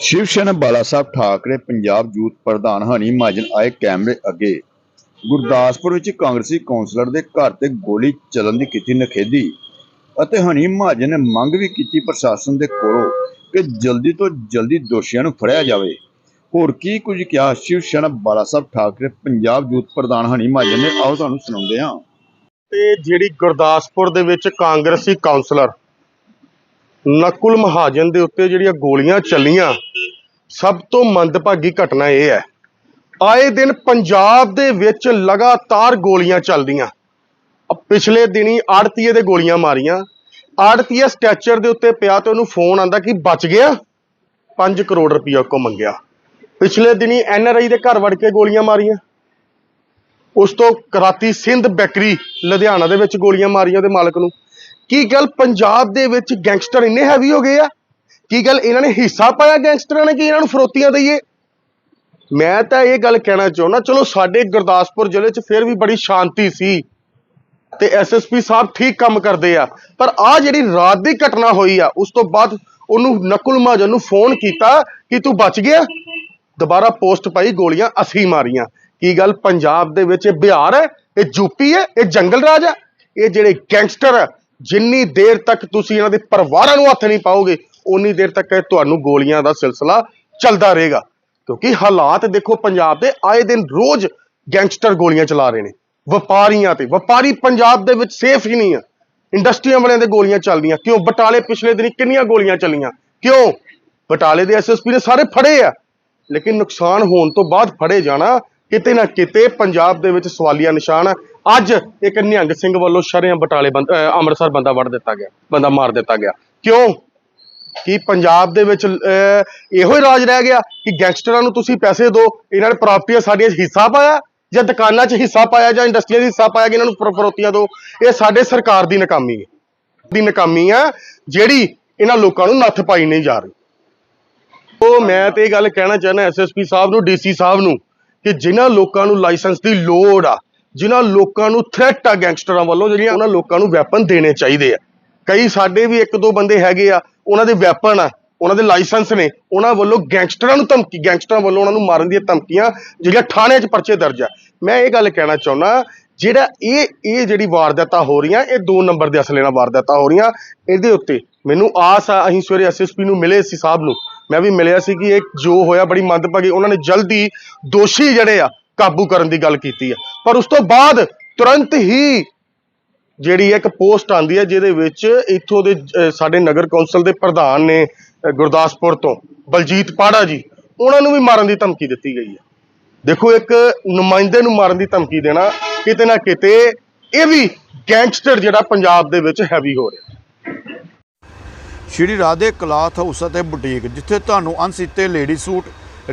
ਸ਼ਿਵ ਸੈਨਾ ਬਾਲਾ ਸਾਹਿਬ Thackeray, Punjab youth ਪ੍ਰਧਾਨ ਹਨੀ ਮਹਾਜਨ ਆਏ ਕੈਮਰੇ ਅੱਗੇ। ਗੁਰਦਾਸਪੁਰ ਵਿੱਚ ਕਾਂਗਰਸੀ ਕੌਂਸਲਰ ਦੇ ਘਰ ਤੇ ਗੋਲੀ ਚੱਲਣ ਦੀ ਕੀਤੀ ਨਖੇਦੀ ਅਤੇ ਹਨੀ ਮਹਾਜਨ ਨੇ ਮੰਗ ਵੀ ਕੀਤੀ ਪ੍ਰਸ਼ਾਸਨ ਦੇ ਕੋਲੋਂ ਕਿ ਜਲਦੀ ਤੋਂ ਜਲਦੀ ਦੋਸ਼ੀਆਂ ਨੂੰ ਫੜਿਆ ਜਾਵੇ। ਹੋਰ ਕੀ ਕੁਝ ਕਿਹਾ ਸ਼ਿਵ ਸੈਨਾ ਬਾਲਾ ਸਾਹਿਬ ਠਾਕਰੇ, ਪੰਜਾਬ ਯੂਥ ਪ੍ਰਧਾਨ ਹਨੀ ਮਹਾਜਨ ਨੇ? ਆਓ ਤੁਹਾਨੂੰ ਸੁਣਾਉਂਦੇ ਹਾਂ। ਤੇ ਜਿਹੜੀ ਗੁਰਦਾਸਪੁਰ ਦੇ ਵਿੱਚ ਕਾਂਗਰਸੀ ਕੌਂਸਲਰ ਨਕੁਲ ਮਹਾਜਨ ਦੇ ਉੱਤੇ ਜਿਹੜੀਆਂ ਗੋਲੀਆਂ ਚੱਲੀਆਂ ਸਭ ਤੋਂ ਮੰਦਭਾਗੀ ਘਟਨਾ ਇਹ ਹੈ। ਆਏ ਦਿਨ ਪੰਜਾਬ ਦੇ ਵਿੱਚ ਲਗਾਤਾਰ ਗੋਲੀਆਂ ਚੱਲਦੀਆਂ। ਅ ਪਿਛਲੇ ਦਿਨੀ ਆੜਤੀਏ ਦੇ ਗੋਲੀਆਂ ਮਾਰੀਆਂ। ਆੜਤੀਆ ਸਟੈਚਰ ਦੇ ਉੱਤੇ ਪਿਆ ਤੇ ਉਹਨੂੰ ਫੋਨ ਆਂਦਾ ਕਿ ਬਚ ਗਿਆ? 5 ਕਰੋੜ ਰੁਪਇਆ ਕੋ ਮੰਗਿਆ। ਪਿਛਲੇ ਦਿਨੀ ਐਨਆਰਆਈ ਦੇ ਘਰ ਵੜ ਕੇ ਗੋਲੀਆਂ ਮਾਰੀਆਂ। ਉਸ ਤੋਂ ਰਾਤੀ ਸਿੰਧ ਬੈਕਰੀ, ਲੁਧਿਆਣਾ ਦੇ ਵਿੱਚ ਗੋਲੀਆਂ ਮਾਰੀਆਂ ਉਹਦੇ ਮਾਲਕ ਨੂੰ। ਕੀ ਗੱਲ ਪੰਜਾਬ ਦੇ ਵਿੱਚ ਗੈਂਗਸਟਰ ਇੰਨੇ ਹੈਵੀ ਹੋ ਗਏ ਆ? ਕੀ ਗੱਲ ਇਹਨਾਂ ਨੇ ਹਿੱਸਾ ਪਾਇਆ ਗੈਂਗਸਟਰਾਂ ਨੇ ਕਿ ਇਹਨਾਂ ਨੂੰ ਫਰੋਤੀਆਂ ਦਈਏ? ਮੈਂ ਤਾਂ ਇਹ ਗੱਲ ਕਹਿਣਾ ਚਾਹੁੰਦਾ, ਚਲੋ ਸਾਡੇ ਗੁਰਦਾਸਪੁਰ ਜ਼ਿਲ੍ਹੇ 'ਚ ਫਿਰ ਵੀ ਬੜੀ ਸ਼ਾਂਤੀ ਸੀ ਤੇ ਐਸਐਸਪੀ ਸਾਹਿਬ ਠੀਕ ਕੰਮ ਕਰਦੇ ਆ, ਪਰ ਆ ਜਿਹੜੀ ਰਾਤ ਦੀ ਘਟਨਾ ਹੋਈ ਆ, ਉਸ ਤੋਂ ਬਾਅਦ ਉਹਨੂੰ ਨਕੁਲ ਮਹਾਜਨ ਨੂੰ ਫੋਨ ਕੀਤਾ ਕਿ ਤੂੰ ਬਚ ਗਿਆ। ਦੁਬਾਰਾ ਪੋਸਟ ਪਾਈ, ਗੋਲੀਆਂ ਅਸੀਂ ਮਾਰੀਆਂ। ਕੀ ਗੱਲ ਪੰਜਾਬ ਦੇ ਵਿੱਚ ਇਹ ਬਿਹਾਰ ਹੈ, ਇਹ ਯੂਪੀ ਹੈ, ਇਹ ਜੰਗਲ ਰਾਜ ਹੈ? ਇਹ ਜਿਹੜੇ ਗੈਂਗਸਟਰ ਹੈ, ਜਿੰਨੀ ਦੇਰ ਤੱਕ ਤੁਸੀਂ ਇਹਨਾਂ ਦੇ ਪਰਿਵਾਰਾਂ ਨੂੰ ਹੱਥ ਨਹੀਂ ਪਾਓਗੇ ਉਨੀ ਦੇਰ ਤੱਕ ਤੁਹਾਨੂੰ ਗੋਲੀਆਂ ਦਾ ਸਿਲਸਿਲਾ ਚੱਲਦਾ ਰਹੇਗਾ। ਕਿਉਂਕਿ ਹਾਲਾਤ ਦੇਖੋ ਪੰਜਾਬ ਦੇ ਆਏ ਦਿਨ ਰੋਜ਼ ਗੈਂਗਸਟਰ ਗੋਲੀਆਂ ਚਲਾ ਰਹੇ ਨੇ। ਵਪਾਰੀਆਂ ਤੇ, ਵਪਾਰੀ ਪੰਜਾਬ ਦੇ ਵਿੱਚ ਸੇਫ ਹੀ ਨਹੀਂ ਆ। ਇੰਡਸਟਰੀਆਂ ਵਾਲਿਆਂ ਦੇ ਗੋਲੀਆਂ ਚੱਲਦੀਆਂ। ਕਿਉਂ? ਬਟਾਲੇ ਪਿਛਲੇ ਦਿਨੀ ਕਿੰਨੀਆਂ ਗੋਲੀਆਂ ਚੱਲੀਆਂ? ਕਿਉਂ? ਬਟਾਲੇ ਦੇ ਐਸਐਸਪੀ ਨੇ ਸਾਰੇ ਫੜੇ ਆ। ਲੇਕਿਨ ਨੁਕਸਾਨ ਹੋਣ ਤੋਂ ਬਾਅਦ ਫੜੇ ਜਾਣਾ ਕਿਤੇ ਨਾ ਕਿਤੇ ਪੰਜਾਬ ਦੇ ਵਿੱਚ ਸਵਾਲੀਆ ਨਿਸ਼ਾਨ ਅੱਜ ਇੱਕ ਨਿਹੰਗ ਸਿੰਘ ਵੱਲੋਂ ਸ਼ਰਿਆਂ ਬਟਾਲੇ ਬੰਦ ਅਹ ਅੰਮ੍ਰਿਤਸਰ ਬੰਦਾ ਵੜ ਦਿੱਤਾ ਗਿਆ, ਬੰਦਾ ਮਾਰ ਦਿੱਤਾ ਗਿਆ। ਕਿਉਂ? ਕੀ ਪੰਜਾਬ ਦੇ ਵਿੱਚ ਅਹ, ਇਹੋ ਹੀ ਰਾਜ ਰਹਿ ਗਿਆ ਕਿ ਗੈਂਗਸਟਰਾਂ ਨੂੰ ਤੁਸੀਂ ਪੈਸੇ ਦਿਓ ਇਹਨਾਂ ਨੇ ਪ੍ਰਾਪਰਟੀਆਂ ਸਾਡੀਆਂ ਹਿੱਸਾ ਪਾਇਆ ਜਾਂ ਦੁਕਾਨਾਂ 'ਚ ਹਿੱਸਾ ਪਾਇਆ ਜਾਂ ਇੰਡਸਟਰੀਆਂ 'ਚ ਹਿੱਸਾ ਪਾਇਆ ਕਿ ਇਹਨਾਂ ਨੂੰ ਫਰ- ਫਰੋਤੀਆਂ ਦਿਓ। ਇਹ ਸਾਡੇ ਸਰਕਾਰ ਦੀ ਨਾਕਾਮੀ ਹੈ। ਦੀ ਨਾਕਾਮੀ ਹੈ ਜਿਹੜੀ ਇਹਨਾਂ ਲੋਕਾਂ ਨੂੰ ਨੱਥ ਪਾਈ ਨਹੀਂ ਜਾ ਰਹੀ। ਉਹ ਮੈਂ ਤੇ ਇਹ ਗੱਲ ਕਹਿਣਾ ਚਾਹੁੰਦਾ ਐਸਐਸਪੀ ਸਾਹਿਬ ਨੂੰ ਡੀਸੀ ਸਾਹਿਬ ਨੂੰ ਕਿ ਜਿਨ੍ਹਾਂ ਲੋਕਾਂ ਨੂੰ ਲਾਇਸੈਂਸ ਦੀ ਲੋੜ ਆ ਜਿਨ੍ਹਾਂ ਲੋਕਾਂ ਨੂੰ ਥ੍ਰੈਟ ਆ ਗੈਂਗਸਟਰਾਂ ਵੱਲੋਂ ਜਿਹੜੀਆਂ ਉਹਨਾਂ ਲੋਕਾਂ ਨੂੰ ਵੈਪਨ ਦੇਣੇ ਚਾਹੀਦੇ ਆ। ਕਈ ਸਾਡੇ ਵੀ ਇੱਕ ਦੋ ਬੰਦੇ ਹੈਗੇ ਆ ਉਹਨਾਂ ਦੇ ਵੈਪਨ ਆ, ਉਹਨਾਂ ਦੇ ਲਾਇਸੈਂਸ ਨੇ, ਉਹਨਾਂ ਵੱਲੋਂ ਗੈਂਗਸਟਰਾਂ ਨੂੰ ਧਮਕੀ ਗੈਂਗਸਟਰਾਂ ਵੱਲੋਂ ਉਹਨਾਂ ਨੂੰ ਮਾਰਨ ਦੀਆਂ ਧਮਕੀਆਂ ਜਿਹੜੀਆਂ ਥਾਣੇ 'ਚ ਪਰਚੇ ਦਰਜ ਆ। ਮੈਂ ਇਹ ਗੱਲ ਕਹਿਣਾ ਚਾਹੁੰਦਾ, ਜਿਹੜਾ ਇਹ ਇਹ ਜਿਹੜੀ ਵਾਰਦਾਤਾਂ ਹੋ ਰਹੀਆਂ, ਇਹ ਦੋ ਨੰਬਰ ਦੇ ਅਸਲੇ ਨਾਲ ਵਾਰਦਾਤਾਂ ਹੋ ਰਹੀਆਂ। ਇਹਦੇ ਉੱਤੇ ਮੈਨੂੰ ਆਸ ਆ, ਅਸੀਂ ਸਵੇਰੇ ਐਸਐਸਪੀ ਨੂੰ ਮਿਲੇ ਸੀ ਸਾਹਿਬ ਨੂੰ। ਮੈਂ ਵੀ ਮਿਲਿਆ ਸੀ ਕਿ ਇਹ ਜੋ ਹੋਇਆ ਬੜੀ ਮੰਦਭਾਗੀ, ਉਹਨਾਂ ਨੇ ਜਲਦੀ ਦੋਸ਼ੀ ਜਿਹੜੇ ਆ, ਕਾਬੂ ਕਰਨ ਦੀ ਗੱਲ ਕੀਤੀ ਆ। ਪਰ ਉਸ ਤੋਂ ਬਾਅਦ ਤੁਰੰਤ ਹੀ ਜਿਹੜੀ ਇੱਕ ਪੋਸਟ ਆਂਦੀ ਹੈ ਜਿਹਦੇ ਵਿੱਚ ਇੱਥੋਂ ਦੇ ਸਾਡੇ ਨਗਰ ਕੌਂਸਲ ਦੇ ਪ੍ਰਧਾਨ ਨੇ ਗੁਰਦਾਸਪੁਰ ਤੋਂ ਬਲਜੀਤ ਪਾੜਾ ਜੀ, ਉਹਨਾਂ ਨੂੰ ਵੀ ਮਾਰਨ ਦੀ ਧਮਕੀ ਦਿੱਤੀ ਗਈ ਹੈ। ਦੇਖੋ, ਇੱਕ ਨੁਮਾਇੰਦੇ ਨੂੰ ਮਾਰਨ ਦੀ ਧਮਕੀ ਦੇਣਾ ਕਿਤੇ ਨਾ ਕਿਤੇ ਇਹ ਵੀ ਗੈਂਗਸਟਰ ਜਿਹੜਾ ਪੰਜਾਬ ਦੇ ਵਿੱਚ ਹੈਵੀ ਹੋ ਰਿਹਾ। ਸ਼੍ਰੀ ਰਾਧੇ ਕਲਾਥ ਹਾਊਸ ਅਤੇ ਬੁਟੀਕ, ਜਿੱਥੇ ਤੁਹਾਨੂੰ ਅਣਸੀਤੇ ਲੇਡੀ ਸੂਟ,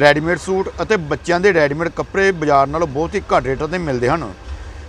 ਰੈਡੀਮੇਡ ਸੂਟ ਅਤੇ ਬੱਚਿਆਂ ਦੇ ਰੈਡੀਮੇਡ ਕੱਪੜੇ ਬਾਜ਼ਾਰ ਨਾਲੋਂ ਬਹੁਤ ਹੀ ਘੱਟ ਰੇਟਾਂ ਤੇ ਮਿਲਦੇ ਹਨ।